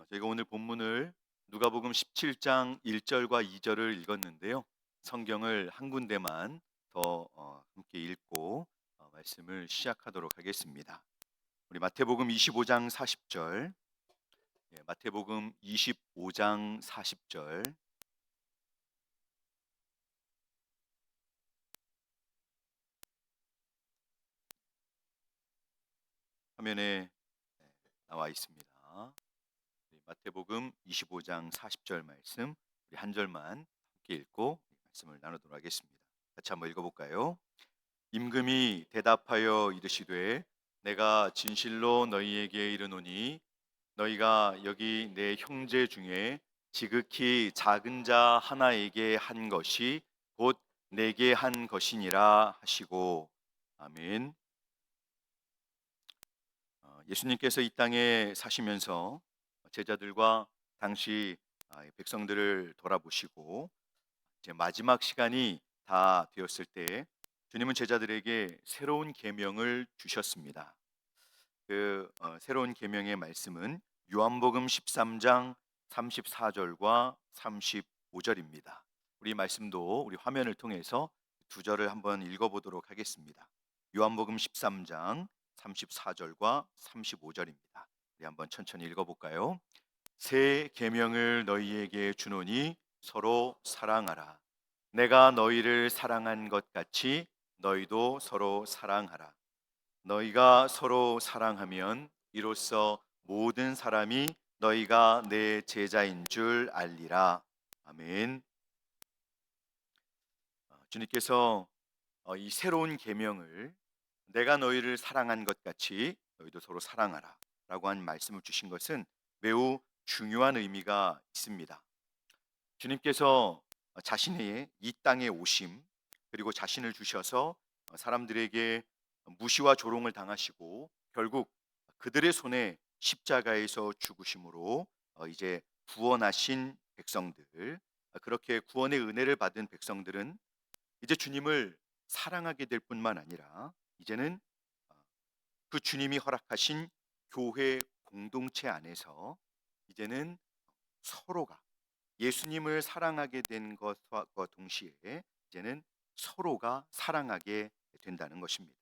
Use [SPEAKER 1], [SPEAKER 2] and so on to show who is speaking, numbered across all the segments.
[SPEAKER 1] 어, 저희가 오늘 본문을 누가복음 17장 1절과 2절을 읽었는데요. 성경을 한 군데만 더 어, 함께 읽고 어, 말씀을 시작하도록 하겠습니다. 우리 마태복음 25장 40절, 예, 마태복음 25장 40절, 화면에 네, 나와 있습니다. 마태복음 25장 40절 말씀 우리 한 절만 함께 읽고 말씀을 나누도록 하겠습니다. 같이 한번 읽어볼까요? 임금이 대답하여 이르시되 내가 진실로 너희에게 이르노니 너희가 여기 내 형제 중에 지극히 작은 자 하나에게 한 것이 곧 내게 한 것이니라 하시고 아멘. 어, 예수님께서 이 땅에 사시면서 제자들과 당시 아, 백성들을 돌아보시고 이제 마지막 시간이 다 되었을 때 주님은 제자들에게 새로운 계명을 주셨습니다. 그 어, 새로운 계명의 말씀은 요한복음 13장 34절과 35절입니다. 우리 말씀도 우리 화면을 통해서 두 절을 한번 읽어보도록 하겠습니다. 요한복음 13장 34절과 35절입니다. 우리 한번 천천히 읽어볼까요? 새 계명을 너희에게 주노니 서로 사랑하라. 내가 너희를 사랑한 것 같이 너희도 서로 사랑하라. 너희가 서로 사랑하면 이로써 모든 사람이 너희가 내 제자인 줄 알리라. 아멘. 어, 주님께서 어, 이 새로운 계명을 내가 너희를 사랑한 것 같이 너희도 서로 사랑하라. 라고 한 말씀을 주신 것은 매우 중요한 의미가 있습니다. 주님께서 자신의 이 땅에 오심 그리고 자신을 주셔서 사람들에게 무시와 조롱을 당하시고 결국 그들의 손에 십자가에서 죽으심으로 어, 이제 구원하신 백성들 그렇게 구원의 은혜를 받은 백성들은 이제 주님을 사랑하게 될 뿐만 아니라 이제는 어, 그 주님이 허락하신 교회 공동체 안에서 이제는 서로가 예수님을 사랑하게 된 것과 동시에 이제는 서로가 사랑하게 된다는 것입니다.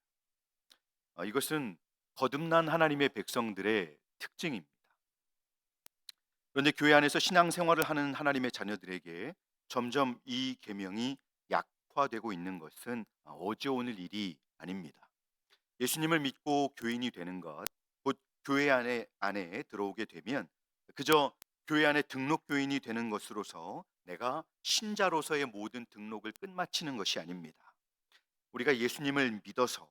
[SPEAKER 1] 어, 이것은 거듭난 하나님의 백성들의 특징입니다. 그런데 교회 안에서 신앙생활을 하는 하나님의 자녀들에게 점점 이 계명이 약화되고 있는 것은 어제 오늘 일이 아닙니다. 예수님을 믿고 교인이 되는 것, 곧 교회 안에 안에 들어오게 되면 그저 교회 안에 등록 교인이 되는 것으로서 내가 신자로서의 모든 등록을 끝마치는 것이 아닙니다. 우리가 예수님을 믿어서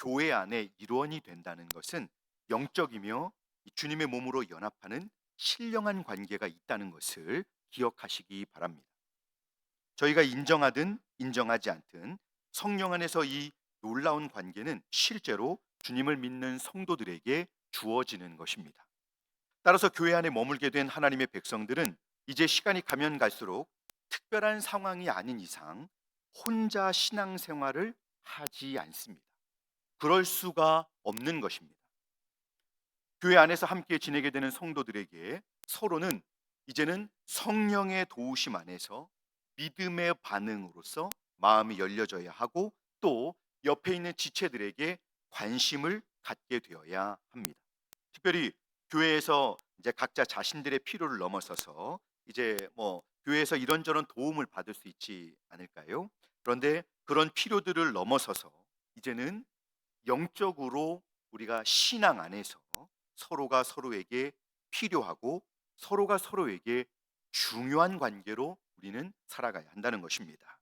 [SPEAKER 1] 교회 안에 일원이 된다는 것은 영적이며 주님의 몸으로 연합하는 신령한 관계가 있다는 것을 기억하시기 바랍니다. 저희가 인정하든 인정하지 않든 성령 안에서 이 놀라운 관계는 실제로 주님을 믿는 성도들에게 주어지는 것입니다. 따라서 교회 안에 머물게 된 하나님의 백성들은 이제 시간이 가면 갈수록 특별한 상황이 아닌 이상 혼자 신앙생활을 하지 않습니다. 그럴 수가 없는 것입니다. 교회 안에서 함께 지내게 되는 성도들에게 서로는 이제는 성령의 도우심 안에서 믿음의 반응으로서 마음이 열려져야 하고 또 옆에 있는 지체들에게 관심을 갖게 되어야 합니다. 특별히 교회에서 이제 각자 자신들의 필요를 넘어서서 이제 뭐 교회에서 이런저런 도움을 받을 수 있지 않을까요? 그런데 그런 필요들을 넘어서서 이제는 영적으로 우리가 신앙 안에서 서로가 서로에게 필요하고 서로가 서로에게 중요한 관계로 우리는 살아가야 한다는 것입니다.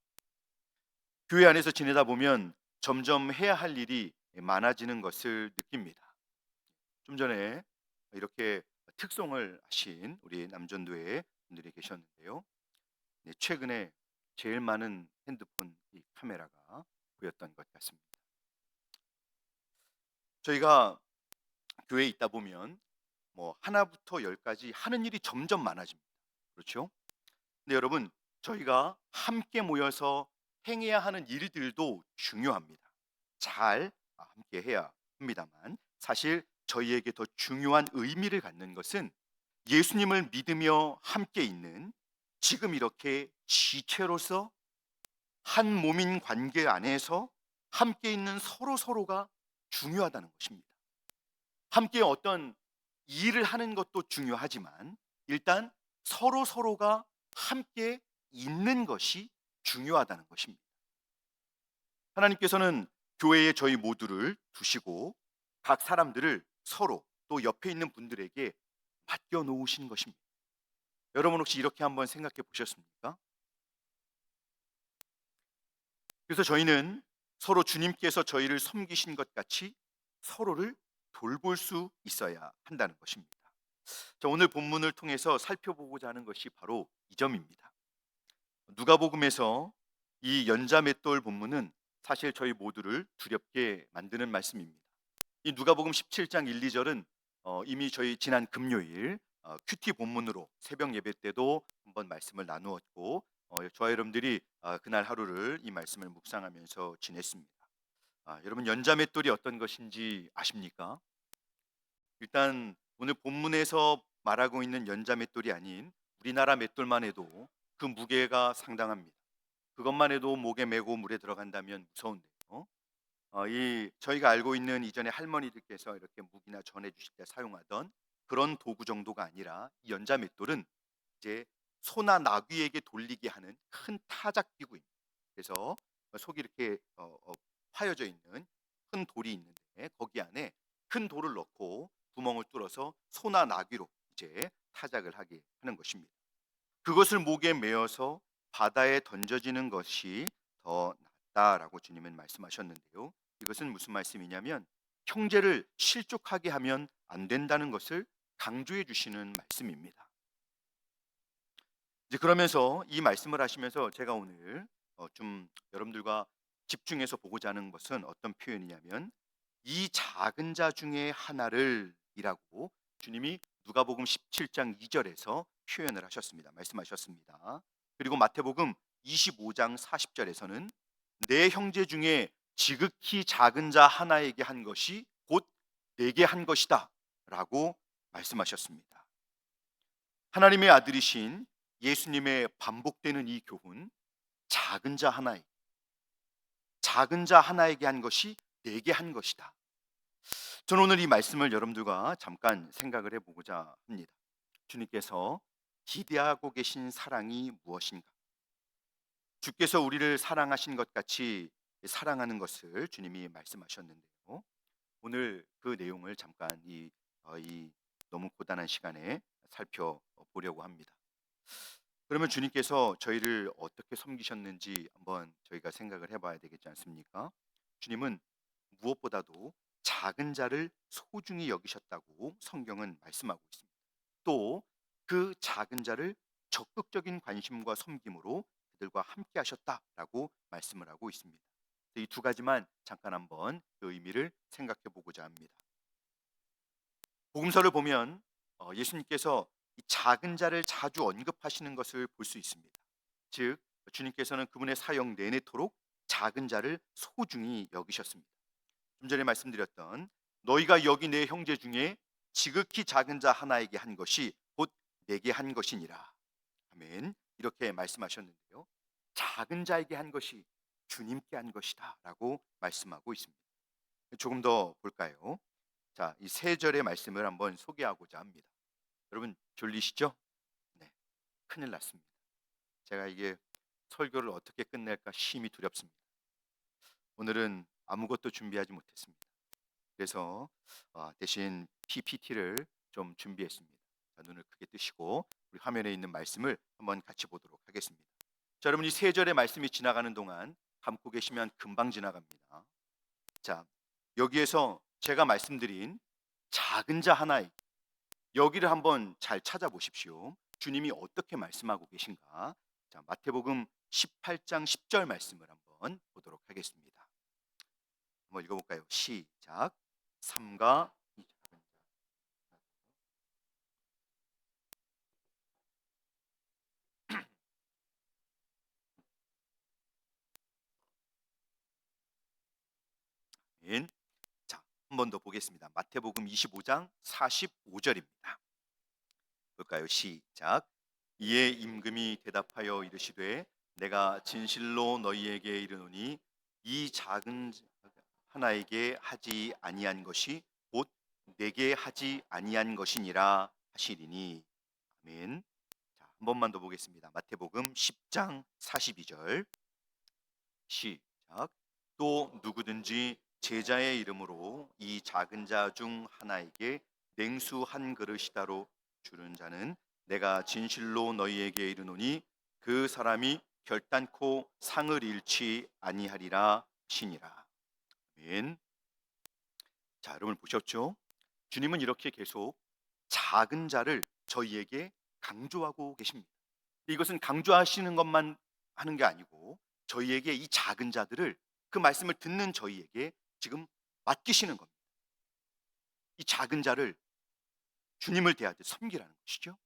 [SPEAKER 1] 교회 안에서 지내다 보면 점점 해야 할 일이 많아지는 것을 느낍니다. 좀 전에 이렇게 특송을 하신 우리 남전도의 분들이 계셨는데요. 네, 최근에 제일 많은 핸드폰 이 카메라가 보였던 것 같습니다. 저희가 교회에 있다 보면 뭐 하나부터 열까지 하는 일이 점점 많아집니다. 그렇죠? 근데 여러분 저희가 함께 모여서 행해야 하는 일들도 중요합니다. 잘 함께 해야 합니다만 사실 저희에게 더 중요한 의미를 갖는 것은 예수님을 믿으며 함께 있는 지금 이렇게 지체로서 한 몸인 관계 안에서 함께 있는 서로 서로가 중요하다는 것입니다. 함께 어떤 일을 하는 것도 중요하지만 일단 서로 서로가 함께 있는 것이 중요하다는 것입니다. 하나님께서는 교회에 저희 모두를 두시고 각 사람들을 서로 또 옆에 있는 분들에게 맡겨 놓으신 것입니다. 여러분 혹시 이렇게 한번 생각해 보셨습니까? 그래서 저희는 서로 주님께서 저희를 섬기신 것 같이 서로를 돌볼 수 있어야 한다는 것입니다. 자, 오늘 본문을 통해서 살펴보고자 하는 것이 바로 이 점입니다. 누가복음에서 이 연자맷돌 본문은 사실 저희 모두를 두렵게 만드는 말씀입니다. 이 누가복음 17장 1, 2절은 어, 이미 저희 지난 금요일 어, 큐티 본문으로 새벽 예배 때도 한번 말씀을 나누었고 어, 저와 여러분들이 어, 그날 하루를 이 말씀을 묵상하면서 지냈습니다. 아, 여러분 연자맷돌이 어떤 것인지 아십니까? 일단 오늘 본문에서 말하고 있는 연자맷돌이 아닌 우리나라 맷돌만 해도 그 무게가 상당합니다. 그것만 해도 목에 메고 물에 들어간다면 무서운데요. 어, 이 저희가 알고 있는 이전에 할머니들께서 이렇게 무기나 전해 주실 때 사용하던 그런 도구 정도가 아니라 이 연자 맷돌은 이제 소나 나귀에게 돌리게 하는 큰 타작 기구입니다. 그래서 속이 이렇게 어, 어, 파여져 있는 큰 돌이 있는데 거기 안에 큰 돌을 넣고 구멍을 뚫어서 소나 나귀로 이제 타작을 하게 하는 것입니다. 그것을 목에 메어서 바다에 던져지는 것이 더 낫다라고 주님은 말씀하셨는데요. 이것은 무슨 말씀이냐면 형제를 실족하게 하면 안 된다는 것을 강조해 주시는 말씀입니다. 이제 그러면서 이 말씀을 하시면서 제가 오늘 어, 좀 여러분들과 집중해서 보고자 하는 것은 어떤 표현이냐면 이 작은 자 중에 하나를 이라고 주님이 누가복음 17장 2절에서 표현을 하셨습니다. 말씀하셨습니다. 그리고 마태복음 25장 40절에서는 내 형제 중에 지극히 작은 자 하나에게 한 것이 곧 내게 한 것이다 라고 말씀하셨습니다. 하나님의 아들이신 예수님의 반복되는 이 교훈 작은 자 하나에게 작은 자 하나에게 한 것이 내게 한 것이다. 저는 오늘 이 말씀을 여러분들과 잠깐 생각을 해보고자 합니다. 주님께서 기대하고 계신 사랑이 무엇인가? 주께서 우리를 사랑하신 것 같이 사랑하는 것을 주님이 말씀하셨는데요. 오늘 그 내용을 잠깐 이, 어, 이 너무 고단한 시간에 살펴보려고 합니다. 그러면 주님께서 저희를 어떻게 섬기셨는지 한번 저희가 생각을 해봐야 되겠지 않습니까? 주님은 무엇보다도 작은 자를 소중히 여기셨다고 성경은 말씀하고 있습니다. 또 그 작은 자를 적극적인 관심과 섬김으로 그들과 함께 하셨다라고 말씀을 하고 있습니다. 이 두 가지만 잠깐 한번 그 의미를 생각해 보고자 합니다. 복음서를 보면 어, 예수님께서 이 작은 자를 자주 언급하시는 것을 볼 수 있습니다. 즉 주님께서는 그분의 사역 내내토록 작은 자를 소중히 여기셨습니다. 좀 전에 말씀드렸던 너희가 여기 내 형제 중에 지극히 작은 자 하나에게 한 것이 곧 내게 한 것이니라. 아멘. 이렇게 말씀하셨는데요. 작은 자에게 한 것이 주님께 한 것이다라고 말씀하고 있습니다. 조금 더 볼까요? 자, 이 세 절의 말씀을 한번 소개하고자 합니다. 여러분 졸리시죠? 네, 큰일 났습니다. 제가 이게 설교를 어떻게 끝낼까 심히 두렵습니다. 오늘은 아무것도 준비하지 못했습니다. 그래서 어, 대신 PPT를 좀 준비했습니다. 자, 눈을 크게 뜨시고 우리 화면에 있는 말씀을 한번 같이 보도록 하겠습니다. 자, 여러분 이 세 절의 말씀이 지나가는 동안 감고 계시면 금방 지나갑니다. 자, 여기에서 제가 말씀드린 작은 자 하나의 여기를 한번 잘 찾아보십시오. 주님이 어떻게 말씀하고 계신가? 자, 마태복음 18장 10절 말씀을 한번 보도록 하겠습니다. 한번 읽어볼까요? 시작. 삼가 자, 한 번 더 보겠습니다. 마태복음 25장 45절입니다. 볼까요? 시작. 이에 임금이 대답하여 이르시되 내가 진실로 너희에게 이르노니 이 작은 자 하나에게 하지 아니한 것이 곧 내게 하지 아니한 것이니라 하시리니 아멘. 자, 한 번만 더 보겠습니다. 마태복음 10장 42절 시작. 또 누구든지 제자의 이름으로 이 작은 자 중 하나에게 냉수 한 그릇이다로 주는 자는 내가 진실로 너희에게 이르노니 그 사람이 결단코 상을 잃지 아니하리라 시니라. 아멘. 자, 여러분 보셨죠? 주님은 이렇게 계속 작은 자를 저희에게 강조하고 계십니다. 이것은 강조하시는 것만 하는 게 아니고 저희에게 이 작은 자들을 그 말씀을 듣는 저희에게 지금 맡기시는 겁니다. 이 작은 자를 주님을 대하듯 섬기라는 것이죠.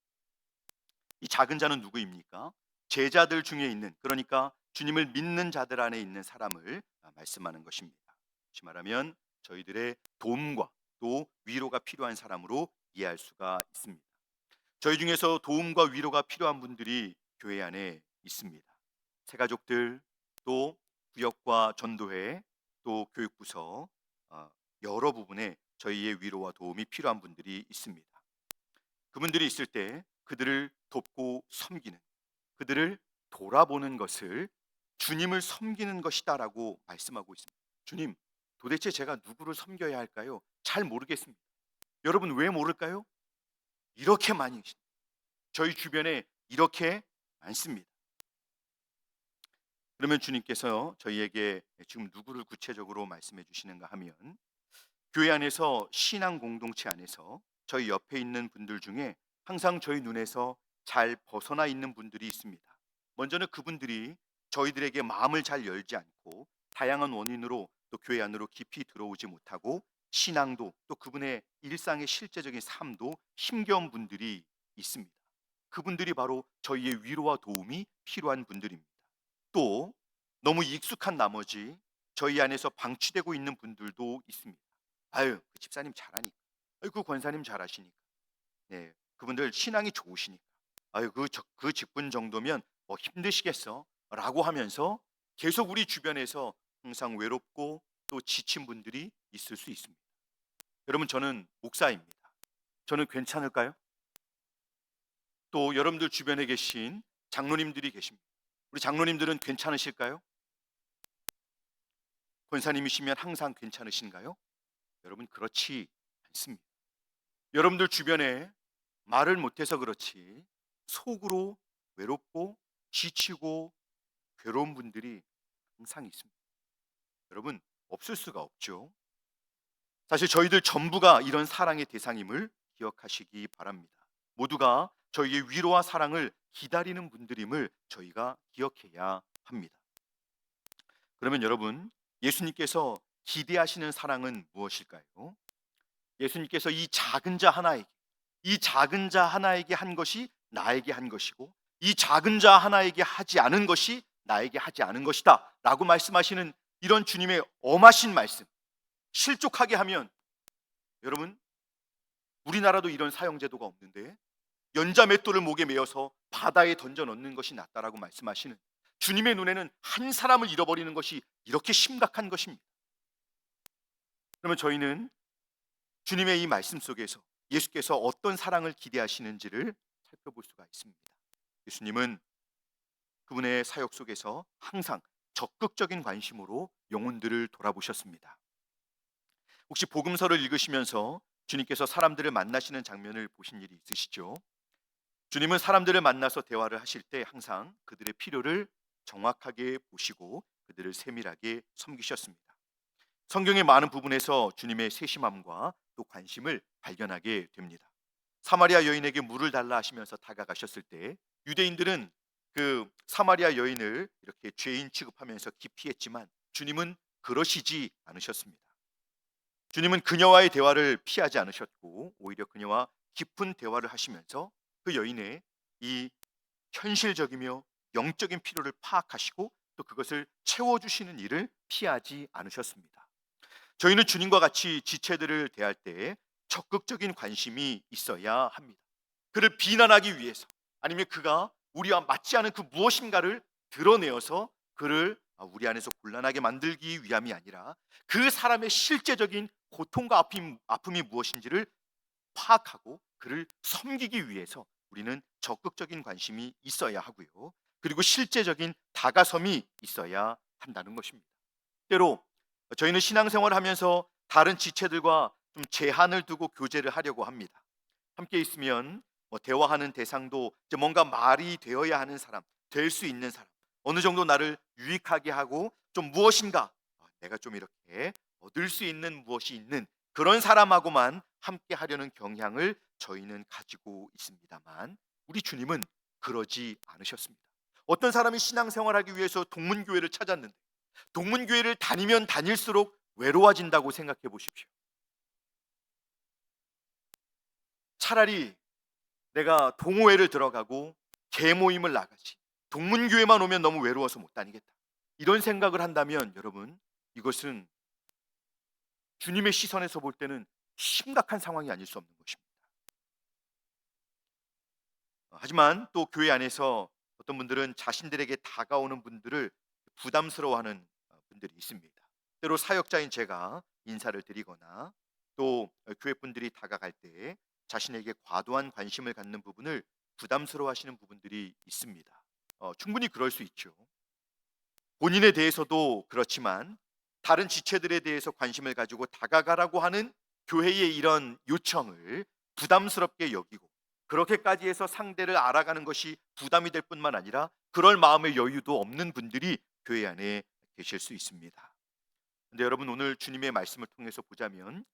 [SPEAKER 1] 이 작은 자는 누구입니까? 제자들 중에 있는 그러니까 주님을 믿는 자들 안에 있는 사람을 말씀하는 것입니다. 다시 말하면 저희들의 도움과 또 위로가 필요한 사람으로 이해할 수가 있습니다. 저희 중에서 도움과 위로가 필요한 분들이 교회 안에 있습니다. 새가족들 또 구역과 전도회 또 교육부서 어, 여러 부분에 저희의 위로와 도움이 필요한 분들이 있습니다. 그분들이 있을 때 그들을 돕고 섬기는 그들을 돌아보는 것을 주님을 섬기는 것이다라고 말씀하고 있습니다. 주님, 도대체 제가 누구를 섬겨야 할까요? 잘 모르겠습니다. 여러분 왜 모를까요? 이렇게 많이. 저희 주변에 이렇게 많습니다. 그러면 주님께서 저희에게 지금 누구를 구체적으로 말씀해 주시는가 하면 교회 안에서 신앙 공동체 안에서 저희 옆에 있는 분들 중에 항상 저희 눈에서 잘 벗어나 있는 분들이 있습니다. 먼저는 그분들이 저희들에게 마음을 잘 열지 않고 다양한 원인으로 또 교회 안으로 깊이 들어오지 못하고 신앙도 또 그분의 일상의 실제적인 삶도 힘겨운 분들이 있습니다. 그분들이 바로 저희의 위로와 도움이 필요한 분들입니다. 또 너무 익숙한 나머지 저희 안에서 방치되고 있는 분들도 있습니다. 아유, 그 집사님 잘하니까. 아유, 그 권사님 잘하시니까. 네, 그분들 신앙이 좋으시니까. 아유, 그, 저- 그 직분 정도면 뭐 힘드시겠어? 라고 하면서 계속 우리 주변에서 항상 외롭고 또 지친 분들이 있을 수 있습니다. 여러분, 저는 목사입니다. 저는 괜찮을까요? 또 여러분들 주변에 계신 장로님들이 계십니다. 우리 장로님들은 괜찮으실까요? 권사님이시면 항상 괜찮으신가요? 여러분 그렇지 않습니다. 여러분들 주변에 말을 못해서 그렇지 속으로 외롭고 지치고 괴로운 분들이 항상 있습니다. 여러분 없을 수가 없죠. 사실 저희들 전부가 이런 사랑의 대상임을 기억하시기 바랍니다. 모두가 저희의 위로와 사랑을 기다리는 분들임을 저희가 기억해야 합니다. 그러면 여러분, 예수님께서 기대하시는 사랑은 무엇일까요? 예수님께서 이 작은 자 하나에게, 이 작은 자 하나에게 한 것이 나에게 한 것이고, 이 작은 자 하나에게 하지 않은 것이 나에게 하지 않은 것이다. 라고 말씀하시는 이런 주님의 엄하신 말씀, 실족하게 하면, 여러분, 우리나라도 이런 사형제도가 없는데, 연자 맷돌을 목에 메어서 바다에 던져 넣는 것이 낫다라고 말씀하시는 주님의 눈에는 한 사람을 잃어버리는 것이 이렇게 심각한 것입니다. 그러면 저희는 주님의 이 말씀 속에서 예수께서 어떤 사랑을 기대하시는지를 살펴볼 수가 있습니다. 예수님은 그분의 사역 속에서 항상 적극적인 관심으로 영혼들을 돌아보셨습니다. 혹시 복음서를 읽으시면서 주님께서 사람들을 만나시는 장면을 보신 일이 있으시죠? 주님은 사람들을 만나서 대화를 하실 때 항상 그들의 필요를 정확하게 보시고 그들을 세밀하게 섬기셨습니다. 성경의 많은 부분에서 주님의 세심함과 또 관심을 발견하게 됩니다. 사마리아 여인에게 물을 달라 하시면서 다가가셨을 때 유대인들은 그 사마리아 여인을 이렇게 죄인 취급하면서 기피했지만 주님은 그러시지 않으셨습니다. 주님은 그녀와의 대화를 피하지 않으셨고 오히려 그녀와 깊은 대화를 하시면서 그 여인의 이 현실적이며 영적인 필요를 파악하시고 또 그것을 채워주시는 일을 피하지 않으셨습니다. 저희는 주님과 같이 지체들을 대할 때 적극적인 관심이 있어야 합니다. 그를 비난하기 위해서 아니면 그가 우리와 맞지 않은 그 무엇인가를 드러내어서 그를 아, 우리 안에서 곤란하게 만들기 위함이 아니라 그 사람의 실제적인 고통과 아픔, 아픔이 무엇인지를 파악하고 그를 섬기기 위해서 우리는 적극적인 관심이 있어야 하고요. 그리고 실제적인 다가섬이 있어야 한다는 것입니다. 때로 저희는 신앙생활을 하면서 다른 지체들과 좀 제한을 두고 교제를 하려고 합니다. 함께 있으면 뭐 대화하는 대상도 뭔가 말이 되어야 하는 사람, 될 수 있는 사람, 어느 정도 나를 유익하게 하고 좀 무엇인가 아, 내가 좀 이렇게 얻을 수 있는 무엇이 있는 그런 사람하고만 함께 하려는 경향을 저희는 가지고 있습니다만 우리 주님은 그러지 않으셨습니다. 어떤 사람이 신앙생활하기 위해서 동문교회를 찾았는데 동문교회를 다니면 다닐수록 외로워진다고 생각해 보십시오. 차라리 내가 동호회를 들어가고 개모임을 나가지 동문교회만 오면 너무 외로워서 못 다니겠다. 이런 생각을 한다면 여러분 이것은 주님의 시선에서 볼 때는 심각한 상황이 아닐 수 없는 것입니다. 하지만 또 교회 안에서 어떤 분들은 자신들에게 다가오는 분들을 부담스러워하는 분들이 있습니다. 때로 사역자인 제가 인사를 드리거나 또 교회 분들이 다가갈 때 자신에게 과도한 관심을 갖는 부분을 부담스러워하시는 부분들이 있습니다. 어, 충분히 그럴 수 있죠. 본인에 대해서도 그렇지만 다른 지체들에 대해서 관심을 가지고 다가가라고 하는 교회의 이런 요청을 부담스럽게 여기고 그렇게까지 해서 상대를 알아가는 것이 부담이 될 뿐만 아니라 그럴 마음의 여유도 없는 분들이 교회 안에 계실 수 있습니다. 근데 여러분 오늘 주님의 말씀을 통해서 보자면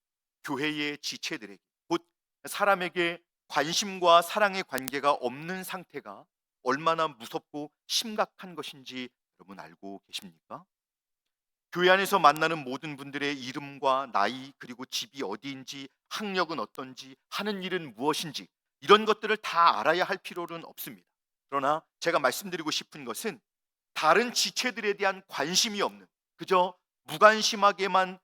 [SPEAKER 1] 교회의 지체들에게 곧 사람에게 관심과 사랑의 관계가 없는 상태가 얼마나 무섭고 심각한 것인지 여러분 알고 계십니까? 교회 안에서 만나는 모든 분들의 이름과 나이 그리고 집이 어디인지 학력은 어떤지 하는 일은 무엇인지 이런 것들을 다 알아야 할 필요는 없습니다. 그러나 제가 말씀드리고 싶은 것은 다른 지체들에 대한 관심이 없는 그저 무관심하게만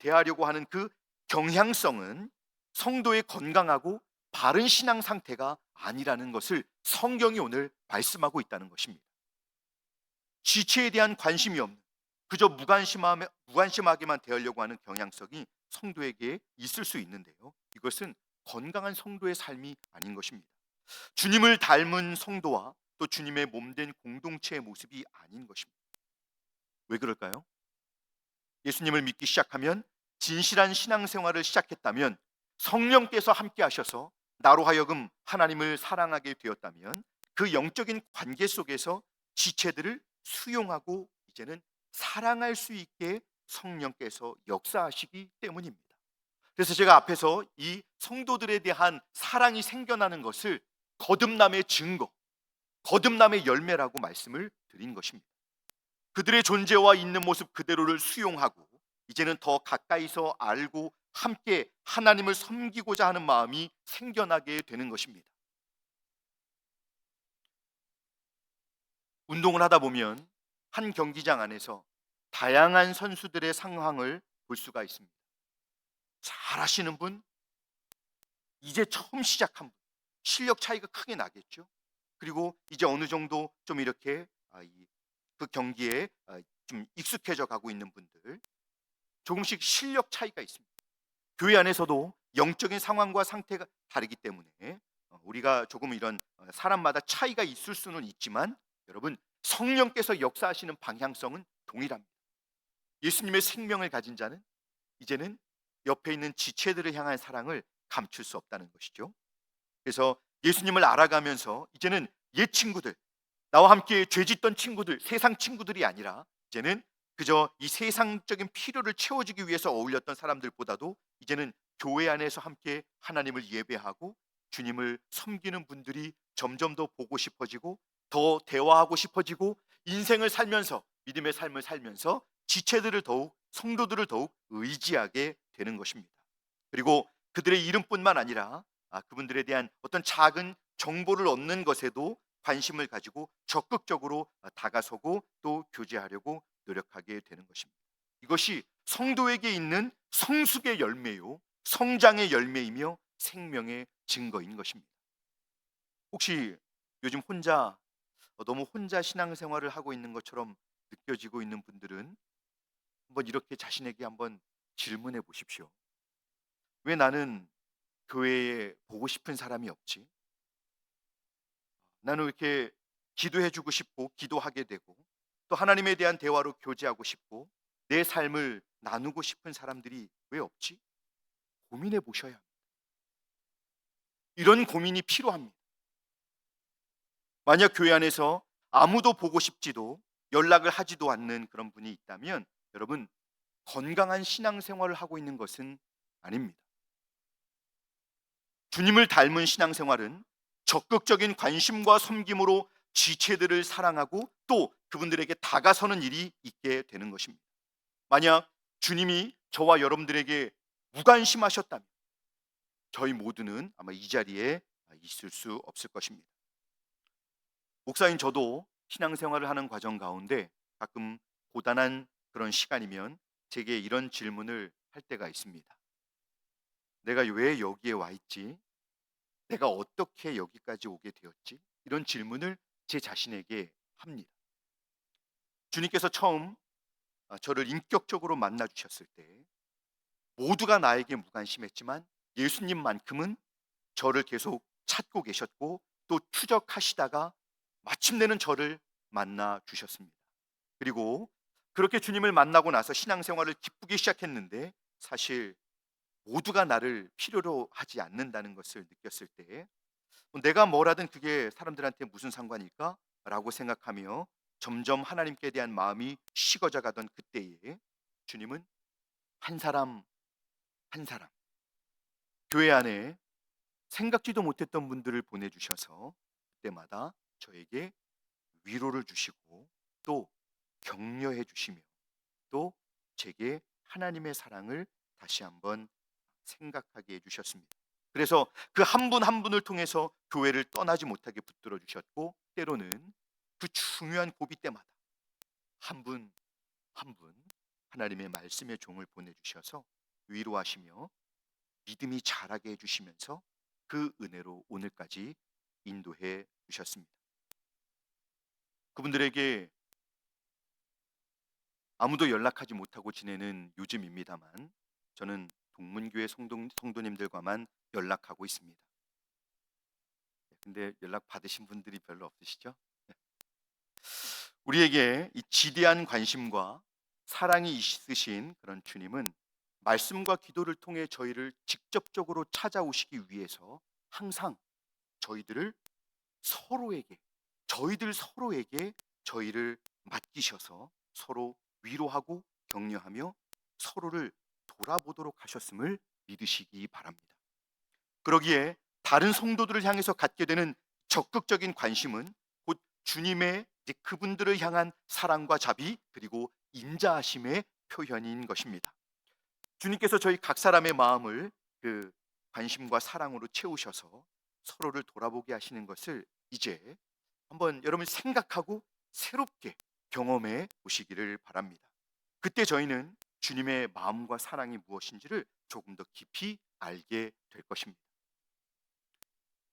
[SPEAKER 1] 대하려고 하는 그 경향성은 성도의 건강하고 바른 신앙 상태가 아니라는 것을 성경이 오늘 말씀하고 있다는 것입니다. 지체에 대한 관심이 없는 그저 무관심하게, 무관심하게만 대하려고 하는 경향성이 성도에게 있을 수 있는데요. 이것은 건강한 성도의 삶이 아닌 것입니다. 주님을 닮은 성도와 또 주님의 몸된 공동체의 모습이 아닌 것입니다. 왜 그럴까요? 예수님을 믿기 시작하면 진실한 신앙생활을 시작했다면 성령께서 함께 하셔서 나로 하여금 하나님을 사랑하게 되었다면 그 영적인 관계 속에서 지체들을 수용하고 이제는 사랑할 수 있게 성령께서 역사하시기 때문입니다. 그래서 제가 앞에서 이 성도들에 대한 사랑이 생겨나는 것을 거듭남의 증거, 거듭남의 열매라고 말씀을 드린 것입니다. 그들의 존재와 있는 모습 그대로를 수용하고 이제는 더 가까이서 알고 함께 하나님을 섬기고자 하는 마음이 생겨나게 되는 것입니다. 운동을 하다 보면 한 경기장 안에서 다양한 선수들의 상황을 볼 수가 있습니다. 잘 하시는 분, 이제 처음 시작한 분, 실력 차이가 크게 나겠죠. 그리고 이제 어느 정도 좀 이렇게 아, 그 경기에 아, 좀 익숙해져 가고 있는 분들, 조금씩 실력 차이가 있습니다. 교회 안에서도 영적인 상황과 상태가 다르기 때문에 어, 우리가 조금 이런 어, 사람마다 차이가 있을 수는 있지만 여러분 성령께서 역사하시는 방향성은 동일합니다. 예수님의 생명을 가진 자는 이제는 옆에 있는 지체들을 향한 사랑을 감출 수 없다는 것이죠. 그래서 예수님을 알아가면서 이제는 옛 친구들, 나와 함께 죄짓던 친구들, 세상 친구들이 아니라 이제는 그저 이 세상적인 필요를 채워주기 위해서 어울렸던 사람들보다도 이제는 교회 안에서 함께 하나님을 예배하고 주님을 섬기는 분들이 점점 더 보고 싶어지고 더 대화하고 싶어지고 인생을 살면서 믿음의 삶을 살면서 지체들을 더욱 성도들을 더욱 의지하게 되는 것입니다. 그리고 그들의 이름뿐만 아니라 아, 그분들에 대한 어떤 작은 정보를 얻는 것에도 관심을 가지고 적극적으로 다가서고 또 교제하려고 노력하게 되는 것입니다. 이것이 성도에게 있는 성숙의 열매요, 성장의 열매이며 생명의 증거인 것입니다. 혹시 요즘 혼자 어, 너무 혼자 신앙생활을 하고 있는 것처럼 느껴지고 있는 분들은 한번 이렇게 자신에게 한번 질문해 보십시오. 왜 나는 교회에 보고 싶은 사람이 없지? 나는 왜 이렇게 기도해 주고 싶고 기도하게 되고 또 하나님에 대한 대화로 교제하고 싶고 내 삶을 나누고 싶은 사람들이 왜 없지? 고민해 보셔야 합니다. 이런 고민이 필요합니다. 만약 교회 안에서 아무도 보고 싶지도 연락을 하지도 않는 그런 분이 있다면 여러분 건강한 신앙생활을 하고 있는 것은 아닙니다. 주님을 닮은 신앙생활은 적극적인 관심과 섬김으로 지체들을 사랑하고 또 그분들에게 다가서는 일이 있게 되는 것입니다. 만약 주님이 저와 여러분들에게 무관심하셨다면 저희 모두는 아마 이 자리에 있을 수 없을 것입니다. 목사인 저도 신앙생활을 하는 과정 가운데 가끔 고단한 그런 시간이면 제게 이런 질문을 할 때가 있습니다. 내가 왜 여기에 와 있지? 내가 어떻게 여기까지 오게 되었지? 이런 질문을 제 자신에게 합니다. 주님께서 처음 아, 저를 인격적으로 만나 주셨을 때 모두가 나에게 무관심했지만 예수님만큼은 저를 계속 찾고 계셨고 또 추적하시다가 마침내는 저를 만나 주셨습니다. 그리고 그렇게 주님을 만나고 나서 신앙생활을 기쁘게 시작했는데 사실 모두가 나를 필요로 하지 않는다는 것을 느꼈을 때 내가 뭐라든 그게 사람들한테 무슨 상관일까? 라고 생각하며 점점 하나님께 대한 마음이 식어져 가던 그때에 주님은 한 사람 한 사람 교회 안에 생각지도 못했던 분들을 보내주셔서 그때마다 저에게 위로를 주시고 또 격려해 주시며 또 제게 하나님의 사랑을 다시 한번 생각하게 해 주셨습니다. 그래서 그 한분한 분을 통해서 교회를 떠나지 못하게 붙들어 주셨고 때로는 그 중요한 고비 때마다 한 분 한 분 하나님의 말씀의 종을 보내 주셔서 위로하시며 믿음이 자라게 해 주시면서 그 은혜로 오늘까지 인도해 주셨습니다. 그분들에게 아무도 연락하지 못하고 지내는 요즘입니다만 저는 동문교회 성도, 성도님들과만 연락하고 있습니다. 네, 근데 연락 받으신 분들이 별로 없으시죠? 네. 우리에게 이 지대한 관심과 사랑이 있으신 그런 주님은 말씀과 기도를 통해 저희를 직접적으로 찾아오시기 위해서 항상 저희들을 서로에게 저희들 서로에게 저희를 맡기셔서 서로 위로하고 격려하며 서로를 돌아보도록 하셨음을 믿으시기 바랍니다. 그러기에 다른 성도들을 향해서 갖게 되는 적극적인 관심은 곧 주님의 그분들을 향한 사랑과 자비 그리고 인자하심의 표현인 것입니다. 주님께서 저희 각 사람의 마음을 그 관심과 사랑으로 채우셔서 서로를 돌아보게 하시는 것을 이제 한번 여러분 생각하고 새롭게 경험해 보시기를 바랍니다. 그때 저희는 주님의 마음과 사랑이 무엇인지를 조금 더 깊이 알게 될 것입니다.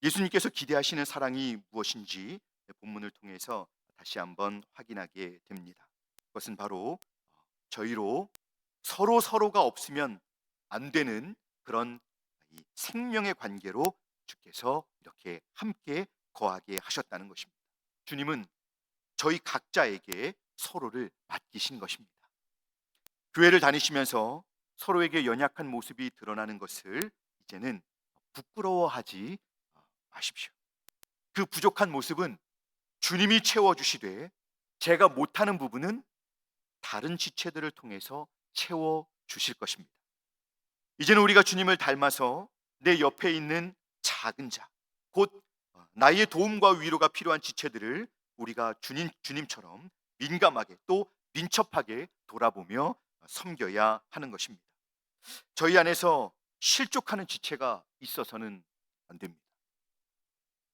[SPEAKER 1] 예수님께서 기대하시는 사랑이 무엇인지 본문을 통해서 다시 한번 확인하게 됩니다. 그것은 바로 저희로 서로 서로가 없으면 안 되는 그런 생명의 관계로 주께서 이렇게 함께 거하게 하셨다는 것입니다. 주님은 저희 각자에게 서로를 맡기신 것입니다. 교회를 다니시면서 서로에게 연약한 모습이 드러나는 것을 이제는 부끄러워하지 마십시오. 그 부족한 모습은 주님이 채워주시되 제가 못하는 부분은 다른 지체들을 통해서 채워 주실 것입니다. 이제는 우리가 주님을 닮아서 내 옆에 있는 작은 자, 곧 나의 도움과 위로가 필요한 지체들을 우리가 주님 주님처럼 민감하게 또 민첩하게 돌아보며 섬겨야 하는 것입니다. 저희 안에서 실족하는 지체가 있어서는 안 됩니다.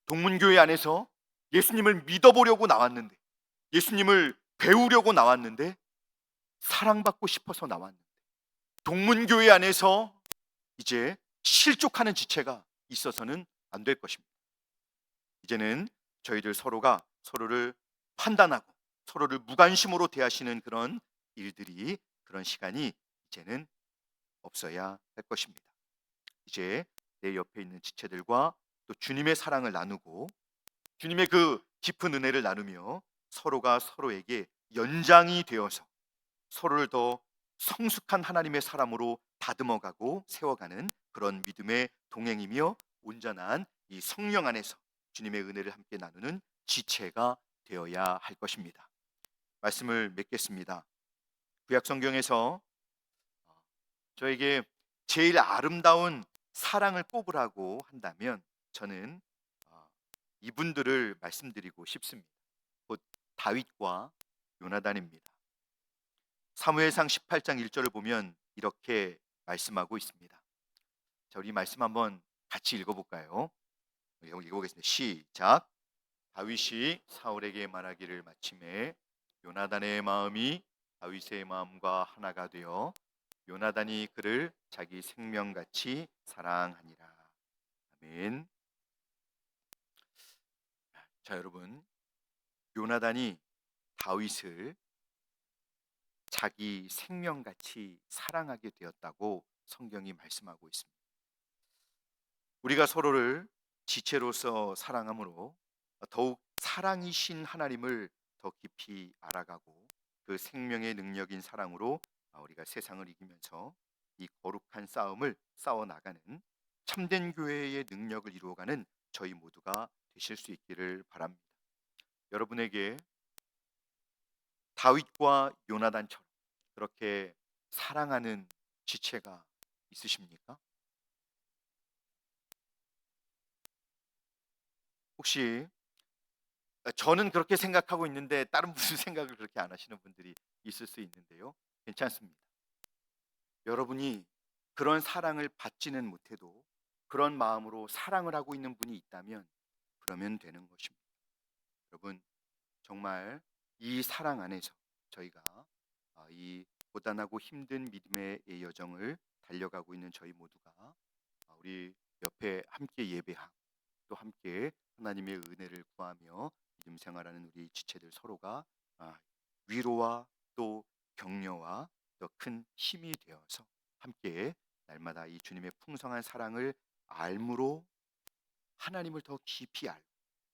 [SPEAKER 1] 동문교회 안에서 예수님을 믿어보려고 나왔는데, 예수님을 배우려고 나왔는데, 사랑받고 싶어서 나왔는데, 동문교회 안에서 이제 실족하는 지체가 있어서는 안 될 것입니다. 이제는 저희들 서로가 서로를 판단하고 서로를 무관심으로 대하시는 그런 일들이 그런 시간이 이제는 없어야 할 것입니다. 이제 내 옆에 있는 지체들과 또 주님의 사랑을 나누고 주님의 그 깊은 은혜를 나누며 서로가 서로에게 연장이 되어서 서로를 더 성숙한 하나님의 사람으로 다듬어가고 세워가는 그런 믿음의 동행이며 온전한 이 성령 안에서 주님의 은혜를 함께 나누는 지체가 되어야 할 것입니다. 말씀을 맺겠습니다. 구약 성경에서 저에게 제일 아름다운 사랑을 뽑으라고 한다면 저는 어, 이분들을 말씀드리고 싶습니다. 곧 다윗과 요나단입니다. 사무엘상 18장 1절을 보면 이렇게 말씀하고 있습니다. 자, 우리 말씀 한번 같이 읽어볼까요? 읽어보겠습니다. 시작. 다윗이 사울에게 말하기를 마침에 요나단의 마음이 다윗의 마음과 하나가 되어 요나단이 그를 자기 생명같이 사랑하니라. 아멘. 자, 여러분. 요나단이 다윗을 자기 생명같이 사랑하게 되었다고 성경이 말씀하고 있습니다. 우리가 서로를 지체로서 사랑함으로 더욱 사랑이신 하나님을 더 깊이 알아가고 그 생명의 능력인 사랑으로 우리가 세상을 이기면서 이 거룩한 싸움을 싸워 나가는 참된 교회의 능력을 이루어가는 저희 모두가 되실 수 있기를 바랍니다. 여러분에게 다윗과 요나단처럼 그렇게 사랑하는 지체가 있으십니까? 혹시 저는 그렇게 생각하고 있는데 다른 무슨 생각을 그렇게 안 하시는 분들이 있을 수 있는데요. 괜찮습니다. 여러분이 그런 사랑을 받지는 못해도 그런 마음으로 사랑을 하고 있는 분이 있다면 그러면 되는 것입니다. 여러분 정말 이 사랑 안에서 저희가 아, 이 고단하고 힘든 믿음의 여정을 달려가고 있는 저희 모두가 아, 우리 옆에 함께 예배하고 또 함께 하나님의 은혜를 구하며 믿음 생활하는 우리 지체들 서로가 아, 위로와 또 격려와 더 큰 힘이 되어서 함께 날마다 이 주님의 풍성한 사랑을 알므로 하나님을 더 깊이 알고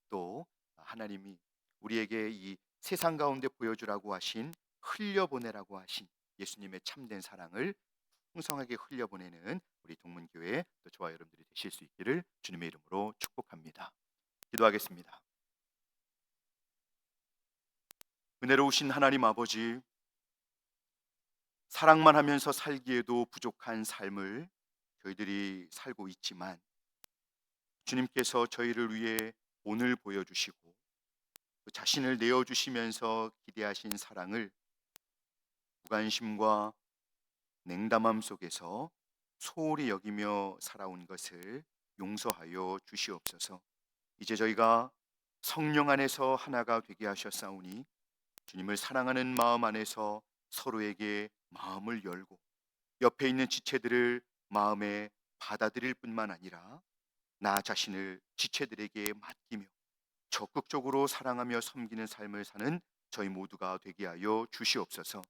[SPEAKER 1] 또 하나님이 우리에게 이 세상 가운데 보여주라고 하신 흘려보내라고 하신 예수님의 참된 사랑을 풍성하게 흘려보내는 우리 동문교회 또 저와 여러분들이 되실 수 있기를 주님의 이름으로 축복합니다. 기도하겠습니다. 은혜로우신 하나님 아버지 사랑만 하면서 살기에도 부족한 삶을 저희들이 살고 있지만 주님께서 저희를 위해 오늘 보여주시고 그 자신을 내어주시면서 기대하신 사랑을 무관심과 냉담함 속에서 소홀히 여기며 살아온 것을 용서하여 주시옵소서. 이제 저희가 성령 안에서 하나가 되게 하셨사오니 주님을 사랑하는 마음 안에서 서로에게 마음을 열고 옆에 있는 지체들을 마음에 받아들일 뿐만 아니라 나 자신을 지체들에게 맡기며 적극적으로 사랑하며 섬기는 삶을 사는 저희 모두가 되게 하여 주시옵소서.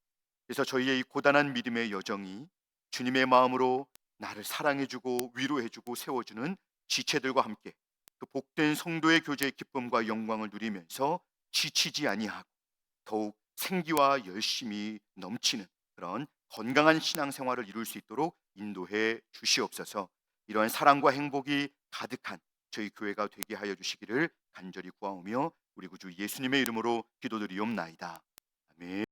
[SPEAKER 1] 그래서 저희의 이 고단한 믿음의 여정이 주님의 마음으로 나를 사랑해주고 위로해주고 세워주는 지체들과 함께 그 복된 성도의 교제의 기쁨과 영광을 누리면서 지치지 아니하고 더욱 생기와 열심이 넘치는 그런 건강한 신앙생활을 이룰 수 있도록 인도해 주시옵소서. 이러한 사랑과 행복이 가득한 저희 교회가 되게 하여 주시기를 간절히 구하오며 우리 구주 예수님의 이름으로 기도드리옵나이다. 아멘.